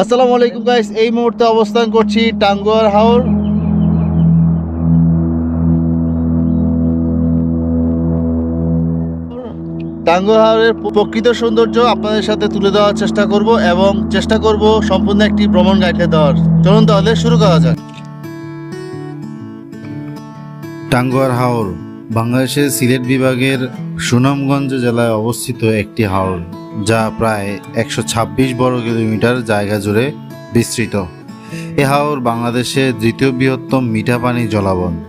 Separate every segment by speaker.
Speaker 1: আসসালামু আলাইকুম গাইস এই মুহূর্তে অবস্থান করছি টাঙ্গুয়ার হাওর। টাঙ্গুয়ার হাওরের প্রকৃত সৌন্দর্য আপনাদের সাথে তুলে দেওয়ার চেষ্টা করব এবং চেষ্টা করব সম্পূর্ণ একটি ভ্রমণ গাইডে দেওয়ার। চলুন তাহলে শুরু করা যাক।
Speaker 2: টাঙ্গুয়ার হাওর বাংলাদেশের সিলেট বিভাগের সুনামগঞ্জ জেলায় অবস্থিত একটি হাওর। যা প্রায় একশো ছাব্বিশ বর্গ কিলোমিটার জায়গা জুড়ে বিস্তৃত। এ হাওর বাংলাদেশের দ্বিতীয় বৃহত্তম মিঠা পানি জলাবন।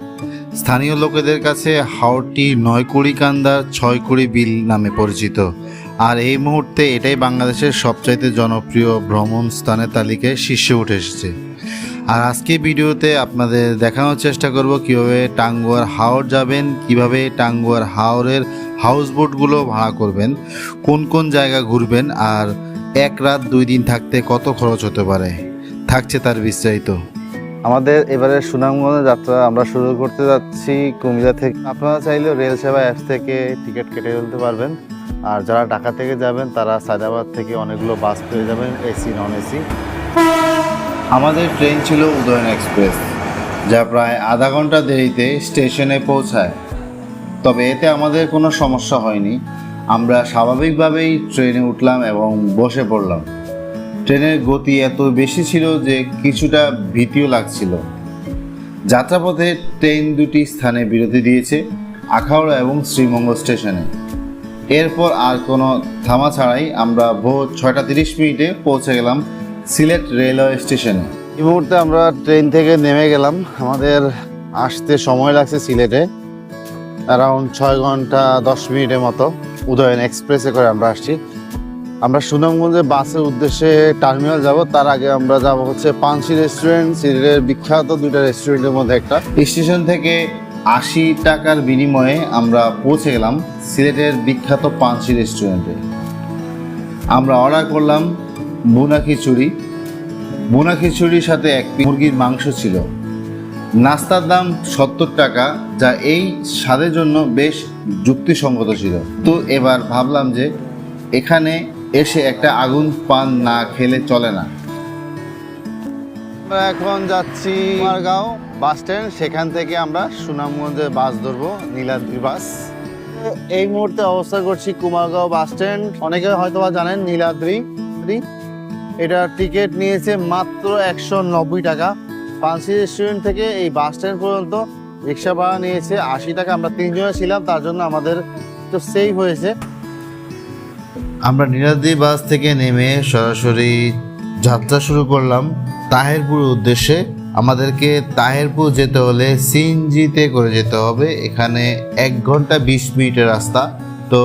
Speaker 2: স্থানীয় লোকেদের কাছে হাওরটি নয়কুড়ি কান্দার ছয়কুড়ি বিল নামে পরিচিত। আর এই মুহূর্তে এটাই বাংলাদেশের সবচাইতে জনপ্রিয় ভ্রমণ স্থানের তালিকায় শীর্ষে উঠে এসেছে। আর আজকে ভিডিওতে আপনাদের দেখানোর চেষ্টা করব কীভাবে টাঙ্গুয়ার হাওর যাবেন, কীভাবে টাঙ্গুয়ার হাওরের হাউস বোটগুলো ভাড়া করবেন, কোন কোন জায়গা ঘুরবেন, আর এক রাত দুই দিন থাকতে কত খরচ হতে পারে, থাকছে তার বিস্তারিত।
Speaker 1: আমাদের এবারে সুনামগঞ্জ যাত্রা আমরা শুরু করতে যাচ্ছি কুমিল্লা থেকে। আপনারা চাইলেও রেল সেবা অ্যাপস থেকে টিকিট কেটে ফেলতে পারবেন। আর যারা ঢাকা থেকে যাবেন, তারা সায়দাবাদ থেকে অনেকগুলো বাস পেয়ে যাবেন, এসি নন এসি
Speaker 2: আমাদের ট্রেন ছিল উদয়ন এক্সপ্রেস, যা প্রায় আধা ঘণ্টা দেরিতে স্টেশনে পৌঁছায়। তবে এতে আমাদের কোনো সমস্যা হয়নি। আমরা স্বাভাবিকভাবেই ট্রেনে উঠলাম এবং বসে পড়লাম। ট্রেনের গতি এত বেশি ছিল যে কিছুটা ভীতিও লাগছিল। যাত্রাপথে ট্রেন দুটি স্থানে বিরতি দিয়েছে, আখাউড়া এবং শ্রীমঙ্গল স্টেশনে। এরপর আর কোনো থামা ছাড়াই আমরা ভোর ছয়টা তিরিশ মিনিটে পৌঁছে গেলাম সিলেট রেলওয়ে স্টেশনে।
Speaker 1: এই মুহূর্তে আমরা ট্রেন থেকে নেমে গেলাম। আমাদের আসতে সময় লাগছে সিলেটে। অ্যারাউন্ড ছয় ঘণ্টা দশ মিনিটের মতো উদয়ন এক্সপ্রেসে করে আমরা আসছি। আমরা সুনামগঞ্জে বাসের উদ্দেশ্যে টার্মিনাল যাব। তার আগে আমরা যাব হচ্ছে পানসি রেস্টুরেন্ট। সিলেটের বিখ্যাত দুইটা রেস্টুরেন্টের মধ্যে একটা।
Speaker 2: স্টেশন থেকে আশি টাকার বিনিময়ে আমরা পৌঁছে গেলাম সিলেটের বিখ্যাত পানসি রেস্টুরেন্টে। আমরা অর্ডার করলাম বুনা খিচুড়ি। বুনা খিচুড়ির সাথে এক মুরগির মাংস ছিল। নাস্তার দাম সত্তর টাকা, যা এই স্বাদের জন্য বেশ যুক্তিসঙ্গত ছিল। তো এবার ভাবলাম যে এখানে এসে একটা আগুন পান না খেলে চলে না।
Speaker 1: আমরা এখন যাচ্ছি কুমারগাঁও বাস স্ট্যান্ড। সেখান থেকে আমরা সুনামগঞ্জে বাস ধরবো, নীলাদ্রি বাস। এই মুহূর্তে অবস্থা করছি কুমারগাঁও বাস স্ট্যান্ড। অনেকে হয়তো জানেন নীলাদ্রি। এটা টিকিট নিয়েছে মাত্র একশো নব্বই টাকা। পানসি রেস্টুরেন্ট থেকে এই বাস স্ট্যান্ড পর্যন্ত রিক্সা ভাড়া নিয়েছে আশি টাকা। আমরা তিনজনে ছিলাম, তার জন্য আমাদের একটু সেভ হয়েছে।
Speaker 2: আমরা নীলাদ্রি বাস থেকে নেমে সরাসরি যাত্রা শুরু করলাম তাহেরপুর উদ্দেশ্যে। আমাদেরকে তাহেরপুর যেতে হলে সিএনজিতে করে যেতে হবে। এখানে এক ঘণ্টা বিশ মিনিটের রাস্তা। তো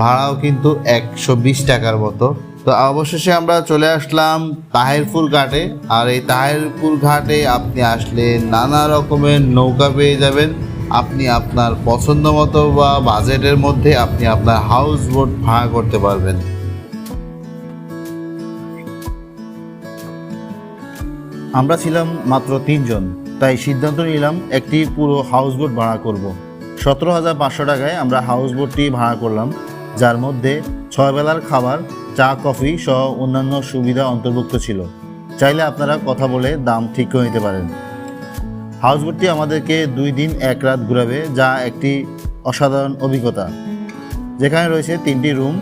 Speaker 2: ভাড়াও কিন্তু একশো বিশ টাকার মতো। তো অবশেষে আমরা চলে আসলাম তাহেরপুর ঘাটে। আর এই তাহেরপুর ঘাটে আপনি আসলে নানা রকমের নৌকা পেয়ে যাবেন। আপনি আপনার পছন্দ মতো বা বাজেটের মধ্যে আপনি আপনার হাউস বোট ভাড়া করতে পারবেন।
Speaker 1: আমরা ছিলাম মাত্র তিনজন, তাই সিদ্ধান্ত নিলাম একটি পুরো হাউস বোট ভাড়া করব। সতেরো হাজার পাঁচশো টাকায় আমরা হাউস বোটটি ভাড়া করলাম। যার মধ্যে ছয় বেলার খাবার, চা, কফি সহ অন্যান্য সুবিধা অন্তর্ভুক্ত ছিল। চাইলে আপনারা কথা বলে দাম ঠিক করে নিতে পারেন। হাউস বোটটি আমাদেরকে দুই দিন এক রাত ঘুরাবে, যা একটি অসাধারণ অভিজ্ঞতা। যেখানে রয়েছে তিনটি রুম,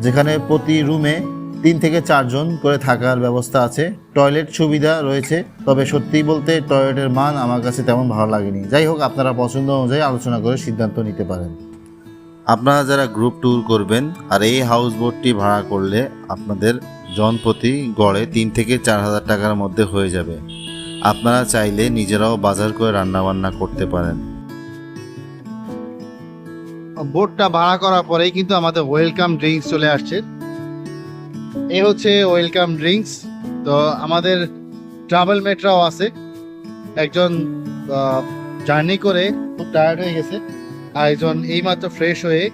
Speaker 1: যেখানে প্রতি রুমে তিন থেকে চারজন করে থাকার ব্যবস্থা আছে। টয়লেট সুবিধা রয়েছে, তবে সত্যি বলতে টয়লেটের মান আমার কাছে তেমন ভালো লাগেনি। যাই হোক, আপনারা পছন্দ অনুযায়ী আলোচনা করে সিদ্ধান্ত নিতে পারেন।
Speaker 2: আপনারা যারা গ্রুপ ট্যুর করবেন আর এই হাউস বোটটি ভাড়া করলে আপনাদের জনপ্রতি গড়ে তিন থেকে চার হাজার টাকার মধ্যে হয়ে যাবে। আপনারা চাইলে নিজেরাও বাজার করে রান্নাবান্না করতে পারেন।
Speaker 1: বোটটা ভাড়া করার পরেই কিন্তু আমাদের ওয়েলকাম ড্রিঙ্কস চলে আসছে। এ হচ্ছে ওয়েলকাম ড্রিঙ্কস তো আমাদের ট্রাভেল মেটরাও আছে। একজন জার্নি করে খুব টায়ার্ড হয়ে গেছে। আর একজন এইমাত্র ফ্রেশ হয়ে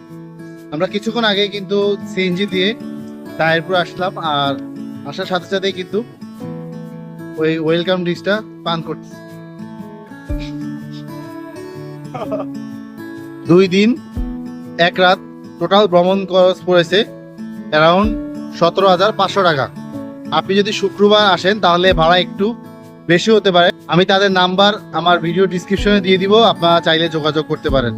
Speaker 1: আমরা কিছুক্ষণ আগে কিন্তু সিএনজি দিয়ে টায়ারপুর আসলাম আর আসার সাথে সাথেই কিন্তু ওই ওয়েলকাম ড্রিঙ্কসটা পান করছি। দুই দিন এক রাত টোটাল ভ্রমণ খরচ পড়েছে অ্যারাউন্ড সতেরো হাজার পাঁচশো টাকা।
Speaker 2: আপনি যদি শুক্রবার আসেন তাহলে ভাড়া একটু বেশি হতে পারে। আমি তাদের নাম্বার আমার ভিডিও ডিসক্রিপশনে দিয়ে দিব আপনারা চাইলে যোগাযোগ করতে পারেন।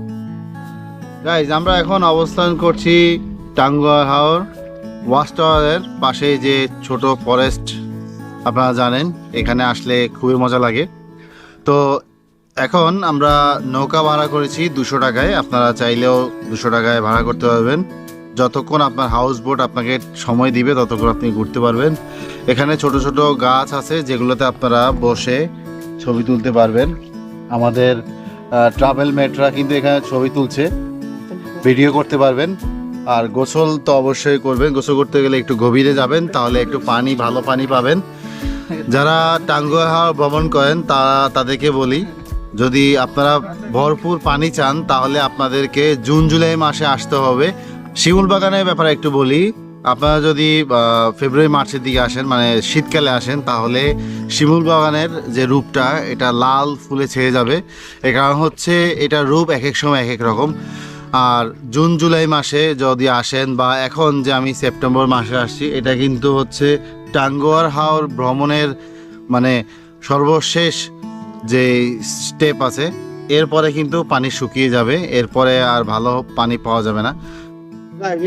Speaker 2: গাইজ আমরা এখন অবস্থান করছি টাঙ্গুয়া হাওর ওয়াচ টাওয়ারের পাশে যে ছোট ফরেস্ট আপনারা জানেন, এখানে আসলে খুবই মজা লাগে। তো এখন আমরা নৌকা ভাড়া করেছি দুশো টাকায়, আপনারা চাইলেও দুশো টাকায় ভাড়া করতে পারবেন। যতক্ষণ আপনার হাউস বোট আপনাকে সময় দিবে, ততক্ষণ আপনি ঘুরতে পারবেন। এখানে ছোট ছোট গাছ আছে, যেগুলোতে আপনারা বসে ছবি তুলতে পারবেন। আমাদের ট্রাভেল মেটরা কিন্তু এখানে ছবি তুলছে। ভিডিও করতে পারবেন। আর গোসল তো অবশ্যই করবেন। গোসল করতে গেলে একটু গভীরে যাবেন, তাহলে একটু পানি, ভালো পানি পাবেন। যারা টাঙ্গুয়া ভ্রমণ করেন, তারা তাদেরকে বলি, যদি আপনারা ভরপুর পানি চান, তাহলে আপনাদেরকে জুন, জুলাই মাসে আসতে হবে। শিমুল বাগানের ব্যাপারে একটু বলি, আপনারা যদি ফেব্রুয়ারি, মার্চের দিকে আসেন মানে শীতকালে আসেন, তাহলে শিমুল বাগানের যে রূপটা, এটা লাল ফুলে ছেয়ে যাবে। এর কারণ হচ্ছে, এটা রূপ এক এক সময় এক এক রকম। আর জুন, জুলাই মাসে যদি আসেন বা এখন যে আমি সেপ্টেম্বর মাসে আসছি, এটা কিন্তু হচ্ছে টাঙ্গুয়ার হাওর ভ্রমণের মানে সর্বশেষ যে স্টেপ আছে, এরপরে কিন্তু পানি শুকিয়ে যাবে, এরপরে আর ভালো পানি পাওয়া যাবে না।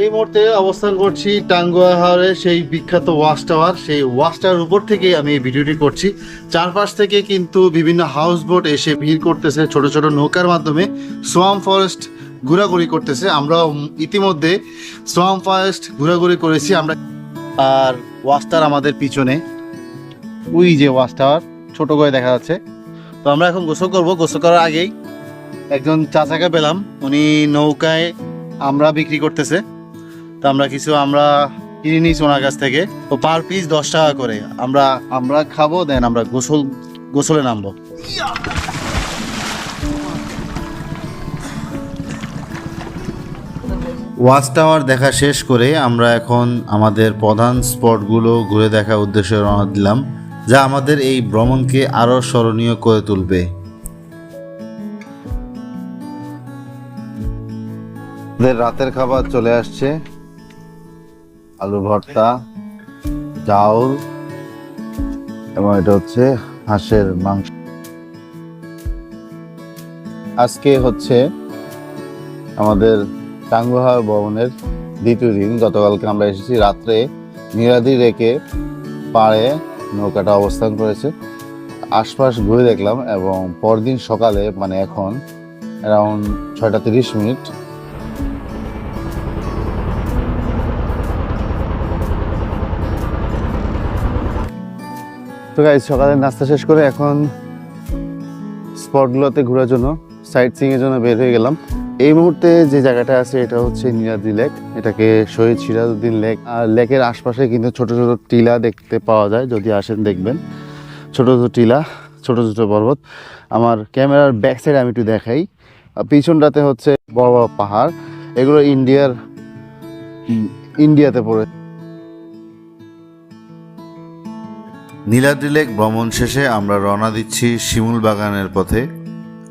Speaker 2: এই মুহূর্তে অবস্থান করছি টাঙ্গুয়া হাওরের সেই বিখ্যাত ওয়াচ টাওয়ার। সেই ওয়াচ টাওয়ার উপর থেকে আমি এই ভিডিওটি করছি। চারপাশ থেকে কিন্তু বিভিন্ন হাউস বোট এসে ভিড় করতেছে ছোট ছোট নৌকার মাধ্যমে। সোয়াম ফরেস্ট ঘোরাঘুরি করতেছে। আমরা ইতিমধ্যে সোয়াম ফরেস্ট ঘোরাঘুরি করেছি। আমরা আর ওয়াস্টার আমাদের পিছনে। ওই যে ওয়াচ টাওয়ার ছোট করে দেখা যাচ্ছে। তো আমরা এখন গোসল করব। গোসল করার আগেই একজন চাচাকে পেলাম। উনি নৌকায় আমরা বিক্রি করতেছে। তো আমরা কিছু আমরা কিনে নিয়েছি ওনার কাছ থেকে। তো পার পিস দশ টাকা করে। আমরা আমরা খাব দেন আমরা গোসল, গোসলে নামবো। ওয়াচ টাওয়ার দেখা শেষ করে আমরা এখন আমাদের প্রধান স্পটগুলো ঘুরে দেখার উদ্দেশ্যে রওনা দিলাম, যা আমাদের এই ভ্রমণকে আরও স্মরণীয় করে তুলবে। রাতের খাবার চলে আসছে। আলু ভর্তা, চাউল, এবং এটা হচ্ছে হাঁসের মাংস। আজকে হচ্ছে আমাদের টাঙ্গুহা ভবনের দ্বিতীয় দিন গতকালকে আমরা এসেছি। রাত্রে নিরাদি রেখে পাড়ে নৌকাটা অবস্থান করেছে। আশপাশ ঘুরে দেখলাম এবং পরদিন সকালে মানে এখন অ্যারাউন্ড ছয়টা তিরিশ মিনিট। তো গাইজ সকালে নাস্তা শেষ করে এখন স্পটগুলোতে ঘোরার জন্য সাইট সিং এর জন্য বের হয়ে গেলাম। এই মুহূর্তে যে জায়গাটা আছে, এটা হচ্ছে নিরাদি লেক। এটাকে শহীদ সিরাজউদ্দিন লেক। আর লেকের আশপাশে কিন্তু ছোট ছোট টিলা দেখতে পাওয়া যায়, যদি আসেন দেখবেন। ছোট ছোট টিলা, ছোট ছোট পর্বত। আমার ক্যামেরার ব্যাক সাইড আমি একটু দেখাই। পিছনটাতে হচ্ছে বড় বড় পাহাড়। এগুলো ইন্ডিয়ার ইন্ডিয়াতে পড়ে। নীলাদ্রি লেক ভ্রমণ শেষে আমরা রওনা দিচ্ছি শিমুল বাগানের পথে।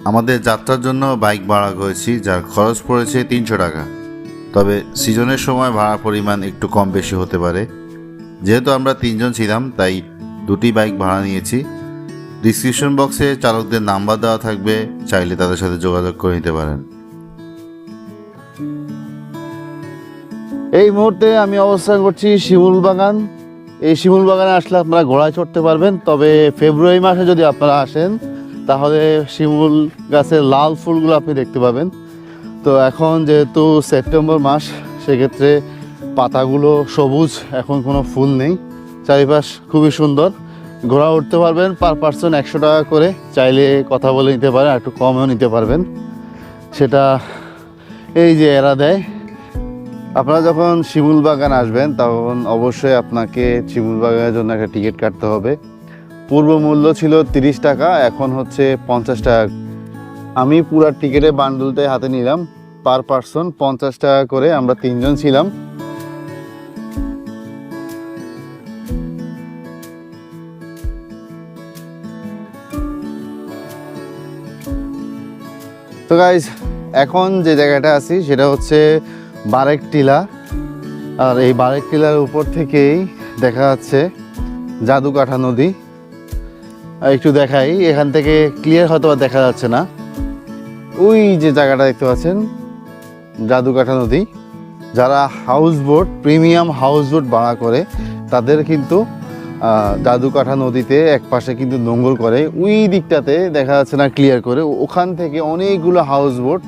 Speaker 2: আমাদের যাত্রার জন্য বাইক ভাড়া করেছি, যার খরচ পড়েছে তিনশো টাকা। তবে সিজনের সময় ভাড়া পরিমাণ একটু কম বেশি হতে পারে। যেহেতু আমরা তিনজন ছিলাম, তাই দুটি বাইক ভাড়া নিয়েছি। ডিসক্রিপশন বক্সে চালকদের নাম্বার দেওয়া থাকবে, চাইলে তাদের সাথে যোগাযোগ করে নিতে পারেন। এই মুহূর্তে আমি অবস্থান করছি শিমুল বাগান। এই শিমুল বাগানে আসলে আপনারা ঘোড়ায় চড়তে পারবেন, তবে ফেব্রুয়ারি মাসে যদি আপনারা আসেন তাহলে শিমুল গাছের লাল ফুলগুলো আপনি দেখতে পাবেন। তো এখন যেহেতু সেপ্টেম্বর মাস, সেক্ষেত্রে পাতাগুলো সবুজ, এখন কোনো ফুল নেই। চারিপাশ খুবই সুন্দর। ঘোরা উঠতে পারবেন, পার পার্সন একশো টাকা করে। চাইলে কথা বলে নিতে পারেন একটু কমেও নিতে পারবেন। সেটা এই যে এরা দেয়। আপনারা যখন শিমুল বাগান আসবেন, তখন অবশ্যই আপনাকে শিমুল বাগানের জন্য একটা টিকিট কাটতে হবে। পূর্ব মূল্য ছিল তিরিশ টাকা, এখন হচ্ছে পঞ্চাশ টাকা। আমি পুরা টিকিটে বান্ডুলটাই হাতে নিলাম, পার পার্সন পঞ্চাশ টাকা করে আমরা তিনজন ছিলাম। তো গাইজ এখন যে জায়গাটা আছি সেটা হচ্ছে বারেক টিলা। আর এই বারেক টিলার উপর থেকেই দেখা যাচ্ছে জাদুকাঠা নদী। একটু দেখাই। এখান থেকে ক্লিয়ার হয়তো দেখা যাচ্ছে না। ওই যে জায়গাটা দেখতে পাচ্ছেন জাদুকাঠা নদী। যারা house boat premium house boat ভাড়া করে, তাদের কিন্তু জাদুকাঠা নদীতে এক পাশে কিন্তু নোঙ্গর করে। ওই দিকটাতে দেখা যাচ্ছে না ক্লিয়ার করে। ওখান থেকে অনেকগুলো হাউস বোট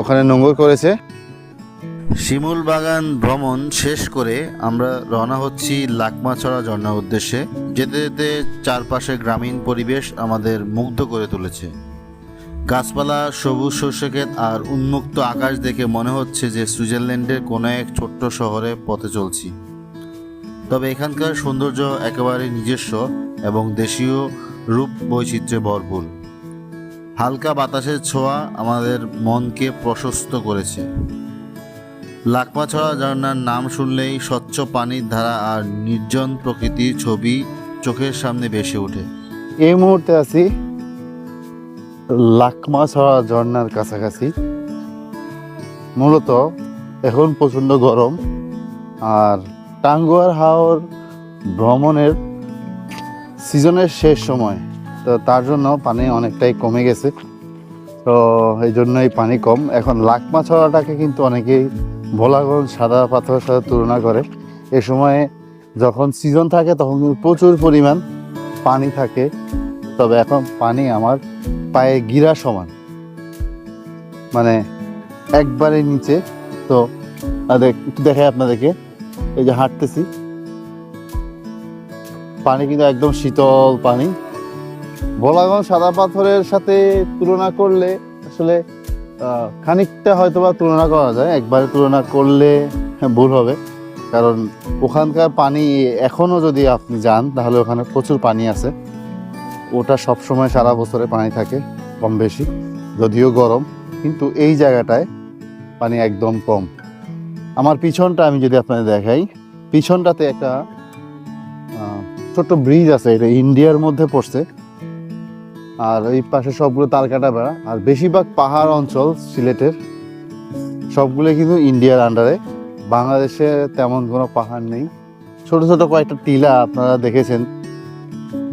Speaker 2: ওখানে নোঙ্গর করেছে।
Speaker 1: শিমুল বাগান ভ্রমণ শেষ করে আমরা রওনা হচ্ছি লাকমাছড়া ঝর্ণার উদ্দেশ্যে, যেতে যেতে চারপাশে গ্রামীণ পরিবেশ আমাদের মুগ্ধ করে তুলেছে। গাছপালা, সবুজ শস্যক্ষেত আর উন্মুক্ত আকাশ দেখে মনে হচ্ছে যে সুইজারল্যান্ডের কোনো এক ছোট্ট শহরে পথে চলছি। তবে এখানকার সৌন্দর্য একেবারে নিজস্ব এবং দেশীয় রূপ বৈচিত্র্যে ভরপুর। হালকা বাতাসের ছোঁয়া আমাদের মনকে প্রশস্ত করেছে। লাকমাছড়া ঝর্ণার নাম শুনলেই স্বচ্ছ পানির ধারা আর নির্জন প্রকৃতির ছবি চোখের সামনে ভেসে ওঠে।
Speaker 2: এই মুহূর্তে আছি লাকমা ছড়া ঝর্ণার কাছাকাছি। মূলত এখন প্রচণ্ড গরম আর টাঙ্গুয়ার হাওর ভ্রমণের সিজনের শেষ সময়। তো তার জন্য পানি অনেকটাই কমে গেছে। তো এই জন্যই পানি কম। এখন লাকমা ছড়াটাকে কিন্তু অনেকেই ভোলাগঞ্জ সাদা পাথরের সাথে তুলনা করে, এ সময়ে যখন সিজন থাকে তখন কিন্তু প্রচুর পরিমাণ পানি থাকে। তবে এখন পানি আমার পায়ে গিরা সমান। মানে একবারে নিচে। তো একটু দেখাই আপনাদেরকে। এই যে হাঁটতেছি। পানি কিন্তু একদম শীতল পানি। ভোলাগঞ্জ সাদা পাথরের সাথে তুলনা করলে আসলে খানিকটা হয়তো বা তুলনা করা যায়। একবারে তুলনা করলে ভুল হবে। কারণ ওখানকার পানি এখনও যদি আপনি যান, তাহলে ওখানে প্রচুর পানি আছে। ওটা সব সময় সারা বছরে পানি থাকে, কম বেশি। যদিও গরম, কিন্তু এই জায়গাটায় পানি একদম কম। আমার পিছনটা আমি যদি আপনাদের দেখাই, পিছনটাতে একটা ছোট্ট ব্রিজ আছে, এটা ইন্ডিয়ার মধ্যে পড়ছে। আর এই পাশে সবগুলো তালকাটা বেড়া আর বেশিরভাগ পাহাড় অঞ্চল সিলেটের। সবগুলো কিন্তু ইন্ডিয়ার আন্ডারে বাংলাদেশে তেমন কোনো পাহাড় নেই। ছোট ছোট কয়েকটা টিলা আপনারা দেখেছেন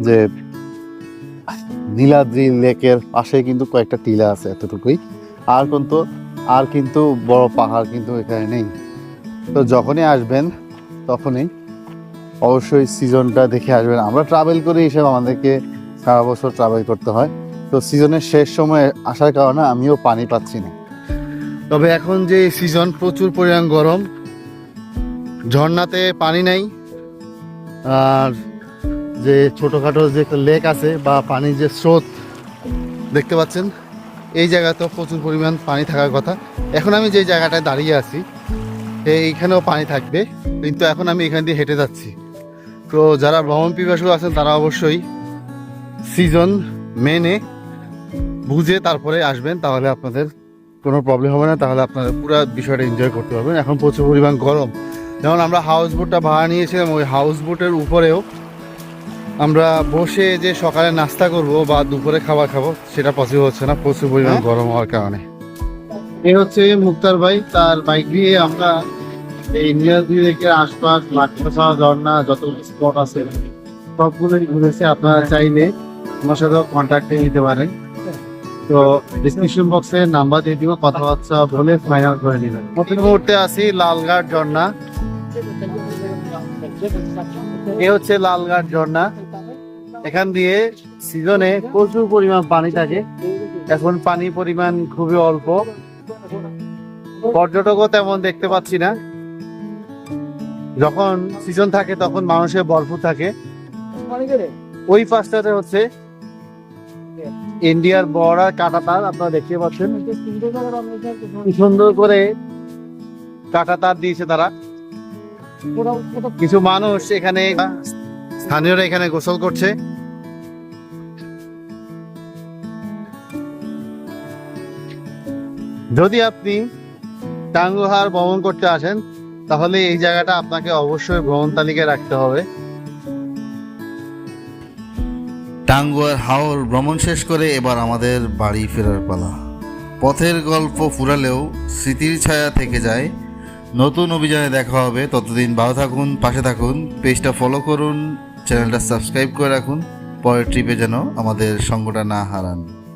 Speaker 2: যে নীলাদ্রি লেকের পাশে কিন্তু কয়েকটা টিলা আছে এতটুকুই। আর কিন্তু আর কিন্তু বড় পাহাড় কিন্তু এখানে নেই। তো যখনই আসবেন, তখনই অবশ্যই সিজনটা দেখে আসবেন। আমরা ট্রাভেল করি হিসেবে আমাদেরকে সারা বছর ট্রাভেল করতে হয়। তো সিজনের শেষ সময়ে আসার কারণে আমিও পানি পাচ্ছি না। তবে এখন যে সিজন প্রচুর পরিমাণ গরম, ঝর্ণাতে পানি নাই। আর যে ছোটোখাটো যে লেক আছে বা পানির যে স্রোত, দেখতে পাচ্ছেন, এই জায়গাতেও প্রচুর পরিমাণ পানি থাকার কথা। এখন আমি যে জায়গাটায় দাঁড়িয়ে আছি, এইখানেও পানি থাকবে। কিন্তু এখন আমি এখান দিয়ে হেঁটে যাচ্ছি। তো যারা ভ্রমণ পিপাসু আছেন, তারা অবশ্যই সিজন মেনে বুঝে তারপরে আসবেন তাহলে আপনাদের কোনো প্রবলেম হবে না তাহলে আপনারা পুরো বিষয়টা এনজয় করতে পারবেন। এখন প্রচুর পরিমাণ গরম। যেমন আমরা হাউস বোটটা ভাড়া নিয়েছিলাম ওই হাউস বোটের উপরেও আমরা বসে যে সকালে নাস্তা করব বা দুপুরে খাবার খাব সেটা পসিবল হচ্ছে না। প্রচুর পরিমাণ গরম হওয়ার কারণে।
Speaker 3: এ হচ্ছে মুক্তার ভাই তার বাইক দিয়ে আমরা এই ইন্ডিয়া লেকের আশপাশ মাঠা ঝর্ণা যত স্পট আছে সবগুলোই ঘুরেছে। আপনারা চাইলে আমার সাথে কন্ট্যাক্টে নিতে পারেন তো ডিসক্রিপশন বক্সে নাম্বার দিয়ে দিব কথাবার্তা বলে ফাইনাল করে নেবেন
Speaker 2: প্রতি মুহূর্তে আছি লালঘাট ঝর্ণা। এ হচ্ছে লালঘাট ঝর্ণা। এখান দিয়ে সিজনে প্রচুর পরিমাণ পানি থাকে। এখন পানি পরিমাণ খুবই অল্প। পর্যটকও তেমন দেখতে পাচ্ছি না। যখন সিজন থাকে তখন মানুষের ভরপুর থাকে। ওই পাশটাতে হচ্ছে ইন্ডিয়ার বর্ডার কাটাতার, আপনারা দেখতে পাচ্ছেন। কি সুন্দর করে কাটাতার দিয়েছে তারা। কিছু মানুষ এখানে, স্থানীয়রা এখানে গোসল করছে। যদি আপনি টাঙ্গুহার ভ্রমণ করতে আসেন, তাহলে এই জায়গাটা আপনাকে অবশ্যই ভ্রমণ তালিকায় রাখতে হবে।
Speaker 1: টাঙ্গুয়ার হাওর ভ্রমণ শেষ করে এবার আমাদের বাড়ি ফেরার পালা। পথের গল্প ফুরালেও স্মৃতির ছায়া থেকে যায়।
Speaker 2: নতুন অভিযানে দেখা হবে। ততদিন ভালো থাকুন, পাশে থাকুন, পেজটা ফলো করুন চ্যানেলটা সাবস্ক্রাইব করে রাখুন। পরের ট্রিপে যেন আমাদের সঙ্গটা না হারান।